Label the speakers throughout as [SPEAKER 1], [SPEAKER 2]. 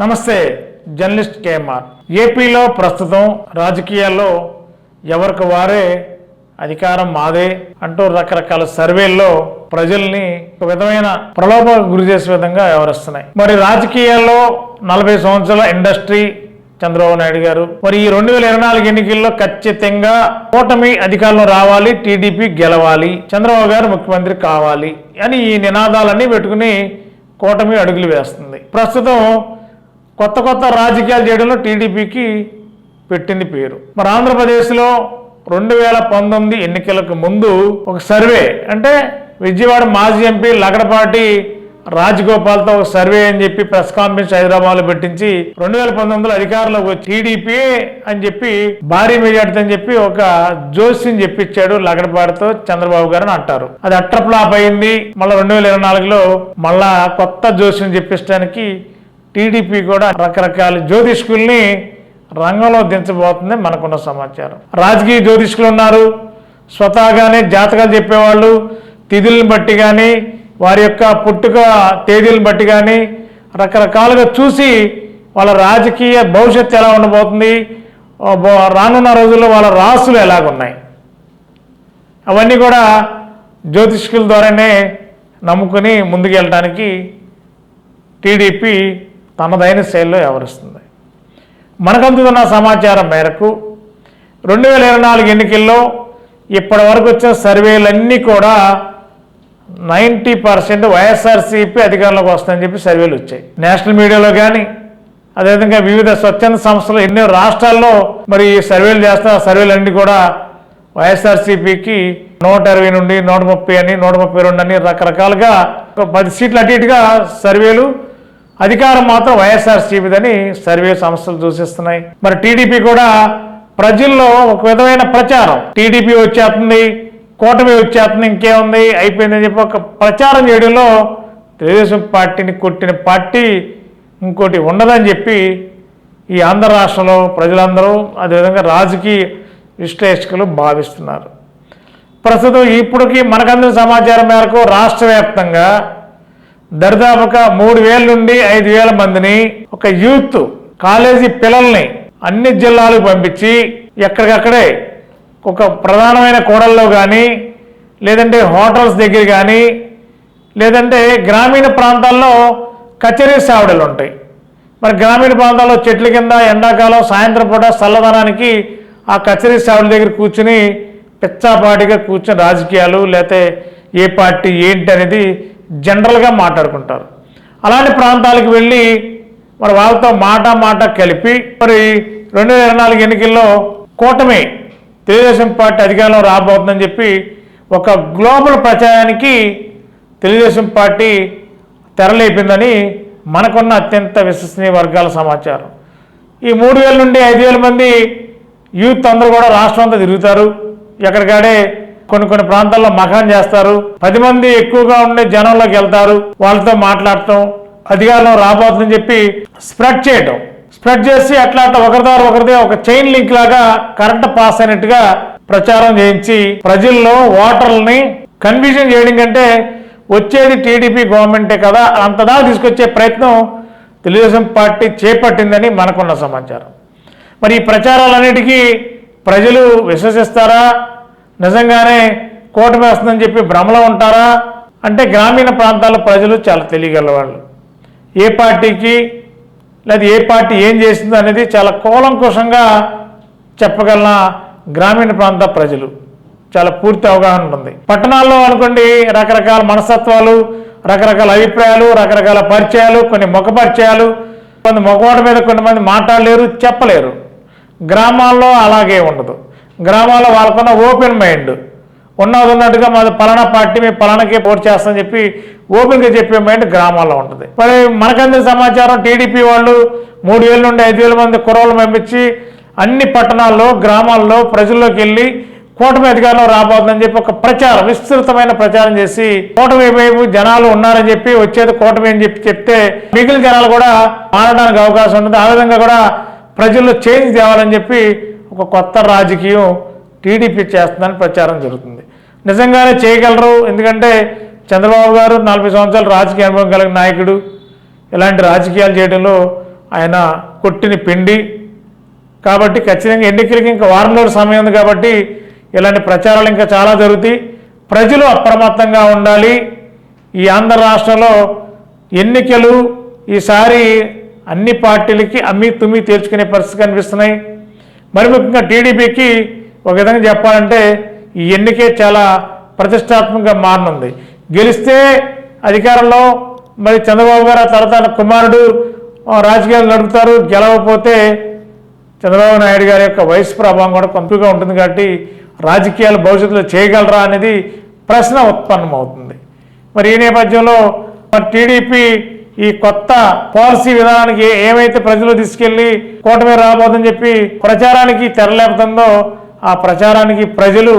[SPEAKER 1] నమస్తే journalist KMR. ఏపీలో ప్రస్తుతం రాజకీయాల్లో ఎవరికి వారే అధికారం మాదే అంటూ రకరకాల సర్వేల్లో ప్రజల్ని ఒక విధమైన ప్రలోభాలకు గురి చేసే విధంగా వ్యవహరిస్తున్నాయి. మరి రాజకీయాల్లో నలభై సంవత్సరాల ఇండస్ట్రీ చంద్రబాబు నాయుడు గారు మరి ఈ రెండు వేల ఇరవై నాలుగు ఎన్నికల్లో ఖచ్చితంగా కూటమి అధికారంలో రావాలి టీడీపీ గెలవాలి చంద్రబాబు గారు ముఖ్యమంత్రి కావాలి అని ఈ నినాదాలన్నీ పెట్టుకుని కూటమి అడుగులు వేస్తుంది. ప్రస్తుతం కొత్త కొత్త రాజకీయాలు చేయడంలో టీడీపీకి పెట్టింది పేరు. మరి ఆంధ్రప్రదేశ్లో రెండు వేల పంతొమ్మిది ఎన్నికలకు ముందు ఒక సర్వే అంటే విజయవాడ మాజీ ఎంపీ లగడపాటి రాజగోపాల్తో ఒక సర్వే అని చెప్పి ప్రెస్ కాన్ఫరెన్స్ హైదరాబాద్లో పెట్టించి రెండు వేల పంతొమ్మిదిలో అధికారంలోకి వచ్చి టీడీపీ అని చెప్పి భారీ మెజార్టీ అని చెప్పి ఒక జోస్యం చెప్పించాడు లగడపాటితో చంద్రబాబు గారు అని అంటారు. అది అట్రప్లాప్ అయింది. మళ్ళీ రెండు వేల ఇరవై నాలుగులో మళ్ళా కొత్త జోస్యం చెప్పించడానికి టీడీపీ కూడా రకరకాల జ్యోతిష్కుల్ని రంగంలో దించబోతుంది మనకున్న సమాచారం. రాజకీయ జ్యోతిష్కులు ఉన్నారు. స్వతహాగానే జాతకాలు చెప్పేవాళ్ళు. తిథులను బట్టి కానీ వారి యొక్క పుట్టుక తేదీలను బట్టి కానీ రకరకాలుగా చూసి వాళ్ళ రాజకీయ భవిష్యత్తు ఎలా ఉండబోతుంది రానున్న రోజుల్లో వాళ్ళ రాసులు ఎలాగున్నాయి. అవన్నీ కూడా జ్యోతిష్కుల ద్వారానే నమ్ముకుని ముందుకెళ్ళడానికి టీడీపీ తనదైన శైలిలో వ్యవహరిస్తుంది మనకు అందుతున్న సమాచారం మేరకు రెండు వేల ఇరవై నాలుగు ఎన్నికల్లో ఇప్పటి వరకు వచ్చిన సర్వేలన్నీ కూడా నైంటీ పర్సెంట్ వైఎస్ఆర్సీపీ అధికారంలోకి వస్తుందని చెప్పి సర్వేలు వచ్చాయి. నేషనల్ మీడియాలో కానీ అదేవిధంగా వివిధ స్వచ్ఛంద సంస్థలు ఎన్నో రాష్ట్రాల్లో మరి సర్వేలు చేస్తే ఆ సర్వేలన్నీ కూడా వైఎస్ఆర్సీపీకి నూట ఇరవై నుండి నూట ముప్పై అని నూట ముప్పై రెండు అని రకరకాలుగా ఒక పది సీట్లు అటు ఇటుగా సర్వేలు అధికారం మాత్రం వైఎస్ఆర్సీపీదని సర్వే సంస్థలు సూచిస్తున్నాయి మరి టీడీపీ కూడా ప్రజల్లో ఒక విధమైన ప్రచారం. టీడీపీ వచ్చేస్తుంది కూటమి వచ్చేస్తుంది ఇంకేముంది? అయిపోయిందని చెప్పి ఒక ప్రచారం చేయడంలో తెలుగుదేశం పార్టీని కొట్టిన పార్టీ ఇంకోటి ఉండదని చెప్పి ఈ ఆంధ్ర రాష్ట్రంలో ప్రజలందరూ అదేవిధంగా రాజకీయ విశ్లేషకులు భావిస్తున్నారు. ప్రస్తుతం ఇప్పటికీ మనకందిన సమాచారం మేరకు రాష్ట్ర వ్యాప్తంగా దరిదాపుగా మూడు వేల నుండి ఐదు వేల మందిని ఒక యూత్ కాలేజీ పిల్లల్ని అన్ని జిల్లాలకు పంపించి ఎక్కడికక్కడే ఒక ప్రధానమైన కూడల్లో కానీ లేదంటే హోటల్స్ దగ్గర కానీ లేదంటే గ్రామీణ ప్రాంతాల్లో కచేరీ సావిడలు ఉంటాయి. మరి గ్రామీణ ప్రాంతాల్లో చెట్ల కింద ఎండాకాలం సాయంత్రం పూట చల్లదనానికి ఆ కచేరీ సావిడ దగ్గర కూర్చుని పిచ్చాపాటిగా కూర్చుని రాజకీయాలు లేకపోతే ఏ పార్టీ ఏంటి అనేది జనరల్గా మాట్లాడుకుంటారు. అలాంటి ప్రాంతాలకు వెళ్ళి మరి వాళ్ళతో మాట మాట కలిపి మరి రెండు వేల ఇరవై నాలుగు ఎన్నికల్లో కూటమి తెలుగుదేశం పార్టీ అధికారంలో రాబోతుందని చెప్పి ఒక గ్లోబల్ ప్రచారానికి తెలుగుదేశం పార్టీ తెరలేపిందని మనకున్న అత్యంత విశ్వసనీయ వర్గాల సమాచారం. ఈ మూడు వేల నుండి ఐదు వేల మంది యూత్ అందరూ కూడా రాష్ట్రం అంతా తిరుగుతారు. ఎక్కడికాడే కొన్ని కొన్ని ప్రాంతాల్లో మఖాన్ చేస్తారు. పది మంది ఎక్కువగా ఉండే జనంలోకి వెళ్తారు. వాళ్ళతో మాట్లాడటం అధికారంలో రాబోతుందని చెప్పి స్ప్రెడ్ చేయటం. స్ప్రెడ్ చేసి అట్లా అట్లా ఒకరి ద్వారా ఒకరిదే ఒక చైన్ లింక్ లాగా కరెంట్ పాస్ అయినట్టుగా ప్రచారం చేయించి ప్రజల్లో ఓటర్లని కన్ఫ్యూజన్ చేయడం కంటే వచ్చేది టీడీపీ గవర్నమెంటే కదా. అంతదా తీసుకొచ్చే ప్రయత్నం తెలుగుదేశం పార్టీ చేపట్టిందని మనకున్న సమాచారం. మరి ఈ ప్రచారాలన్నిటికీ ప్రజలు విశ్వసిస్తారా? నిజంగానే కూటమి వస్తుందని చెప్పి భ్రమలో ఉంటారా? అంటే గ్రామీణ ప్రాంతాల ప్రజలు చాలా తెలియగలవాళ్ళు. ఏ పార్టీకి లేదా ఏ పార్టీ ఏం చేసిందో అనేది చాలా కూలంకుషంగా చెప్పగలన గ్రామీణ ప్రాంత ప్రజలు? చాలా పూర్తి అవగాహన ఉంటుంది. పట్టణాల్లో అనుకోండి రకరకాల మనస్తత్వాలు రకరకాల అభిప్రాయాలు రకరకాల పరిచయాలు కొన్ని ముఖ పరిచయాలు కొంత ముఖవాడ మీద కొంతమంది మాట్లాడలేరు చెప్పలేరు. గ్రామాల్లో అలాగే ఉండదు. గ్రామాల్లో వాళ్ళకున్న ఓపెన్ మైండ్. ఉన్నది ఉన్నట్టుగా మాది పలానా పార్టీ మేము పలానాకే పోటీ చేస్తామని చెప్పి ఓపెన్గా చెప్పే మైండ్ గ్రామాల్లో ఉంటుంది. మరి మనకందిన సమాచారం టీడీపీ వాళ్ళు మూడు వేల నుండి ఐదు వేల మంది కుర్రలు పంపించి అన్ని పట్టణాల్లో గ్రామాల్లో ప్రజల్లోకి వెళ్ళి కూటమి అధికారంలో రాబోతుందని చెప్పి ఒక ప్రచారం విస్తృతమైన ప్రచారం చేసి కూటమి వైపు జనాలు ఉన్నారని చెప్పి వచ్చేది కూటమి అని చెప్పి చెప్తే మిగిలిన జనాలు కూడా మారడానికి అవకాశం ఉంటుంది. ఆ విధంగా కూడా ప్రజల్లో చేంజ్ తేవాలని చెప్పి ఒక కొత్త రాజకీయం టీడీపీ చేస్తుందని ప్రచారం జరుగుతుంది. నిజంగానే చేయగలరు. ఎందుకంటే చంద్రబాబు గారు నలభై సంవత్సరాలు రాజకీయ అనుభవం కలిగిన నాయకుడు. ఇలాంటి రాజకీయాలు చేయడంలో ఆయన కొట్టిన పిండి. కాబట్టి ఖచ్చితంగా ఎన్నికలకి ఇంకా వారం రోజుల సమయం ఉంది కాబట్టి ఇలాంటి ప్రచారాలు ఇంకా చాలా జరుగుతాయి. ప్రజలు అప్రమత్తంగా ఉండాలి. ఈ ఆంధ్ర రాష్ట్రంలో ఎన్నికలు ఈసారి అన్ని పార్టీలకి అమ్మి తుమ్మి తేల్చుకునే పరిస్థితి కనిపిస్తున్నాయి. మరి ముఖ్యంగా టీడీపీకి ఒక విధంగా చెప్పాలంటే ఈ ఎన్నికే చాలా ప్రతిష్టాత్మకంగా మారనుంది. గెలిస్తే అధికారంలో మరి చంద్రబాబు గారు తర్వాత కుమారుడు రాజకీయాలు నడుపుతారు గెలవకపోతే చంద్రబాబు నాయుడు గారి యొక్క వయసు ప్రభావం కూడా కొంతగా ఉంటుంది కాబట్టి రాజకీయాలు భవిష్యత్తులో చేయగలరా అనేది ప్రశ్న ఉత్పన్నమవుతుంది. మరి ఈ నేపథ్యంలో మరి టీడీపీ ఈ కొత్త పాలసీ విధానానికి ఏమైతే ప్రజలు తీసుకెళ్ళి కూటమి రాబోదని చెప్పి ప్రచారానికి తెరలేపుతుందో ఆ ప్రచారానికి ప్రజలు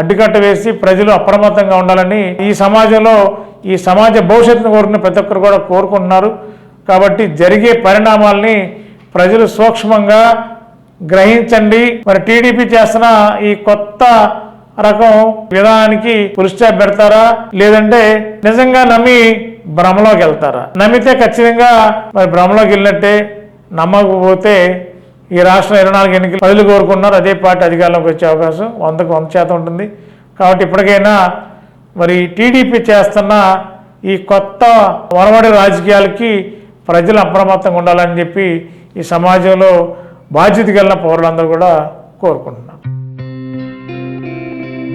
[SPEAKER 1] అడ్డుకట్ట వేసి ప్రజలు అప్రమత్తంగా ఉండాలని ఈ సమాజంలో ఈ సమాజ భవిష్యత్తును కోరుకున్న ప్రతి ఒక్కరు కూడా కోరుకుంటున్నారు. కాబట్టి జరిగే పరిణామాల్ని ప్రజలు సూక్ష్మంగా గ్రహించండి. మరి టీడీపీ చేస్తున్న ఈ కొత్త రకం విధానానికి పురుష పెడతారా? లేదంటే నిజంగా నమ్మి భ్రమలోకి వెళ్తారా? నమ్మితే ఖచ్చితంగా మరి భ్రమలోకి వెళ్ళినట్టే నమ్మకపోతే ఈ రాష్ట్రం ఇరవై నాలుగు ఎన్నికలు ప్రజలు కోరుకున్నారు అదే పార్టీ అధికారంలోకి వచ్చే అవకాశం వందకు వంద శాతం ఉంటుంది. కాబట్టి ఇప్పటికైనా మరి టీడీపీ చేస్తున్న ఈ కొత్త వరవడి రాజకీయాలకి ప్రజలు అప్రమత్తంగా ఉండాలని చెప్పి ఈ సమాజంలో బాధ్యత కలిగిన పౌరులందరూ కూడా కోరుకుంటున్నారు.